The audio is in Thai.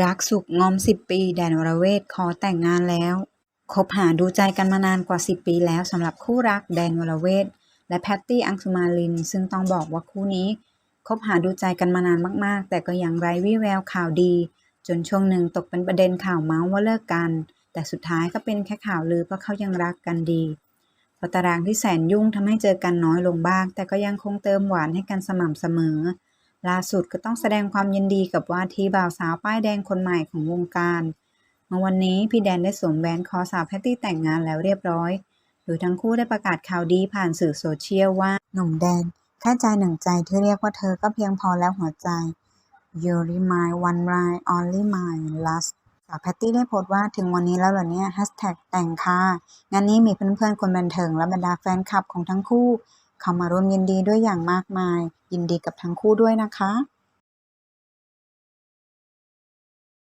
รักสุขงอม10ปี แดนวรเวทขอแต่งงานแล้ว คบหาดูใจกันมานานกว่า 10 ปีแล้วสำหรับคู่รักแดนวรเวทและแพตตี้อังสุมาลิน ซึ่งต้องบอกว่าคู่นี้ คบหาดูใจกันมานานมาก ๆ แต่ก็ยังไร้วี่แววข่าวดี จนช่วงหนึ่งตกเป็นประเด็นข่าวเมาส์ว่าเลิกกัน แต่สุดท้ายก็เป็นแค่ข่าวลือเพราะเขายังรักกันดีพราะตารางที่แสนยุ่งทำให้เจอกันน้อยลงบ้าง แต่ก็ยังคงเติมหวานให้กันสม่ำเสมอ ล่าสุดก็ต้องแสดงความยินดีกับว่าที่บ่าวสาวป้ายแดงคนใหม่ของวงการเมื่อวันนี้พี่แดนได้สวมแหวนคอสาวแพตตี้แต่งงานแล้วเรียบร้อยโดยทั้งคู่ได้ประกาศข่าวดีผ่านสื่อโซเชียลว่าหนุ่มแดนแค่ใจหนึ่งใจที่เรียกว่าเธอก็เพียงพอแล้วหัวใจ You're my one r i g h only my last สาวแพตตี้ได้โพสต์ว่าถึงวันนี้แล้วเหรอเนี่ยแฮชแท็กแต่งค่ะงานนี้มีเพื่อนๆคนบันเทิงและบรรดาแฟนคลับของทั้งคู่ เข้ามาร่วมยินดีด้วยอย่างมากมาย ยินดีกับทั้งคู่ด้วยนะคะ